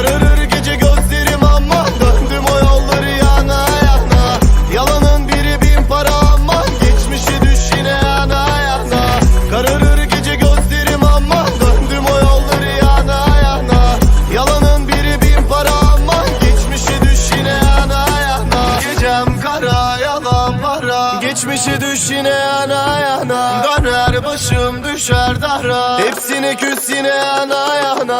Kararır gece gözlerim aman Döndüm o yolları yana yana. Yalanın biri bin para aman Geçmişi düş yine yana yana. Kararır gece gözlerim aman Döndüm o yolları yana yana. Yalanın biri bin para aman Geçmişi düş yine yana yana. Gecem kara yalan para. Geçmişi düş yine yana yana. Döner başım düşer dara. Hepsini küs yine yana yana.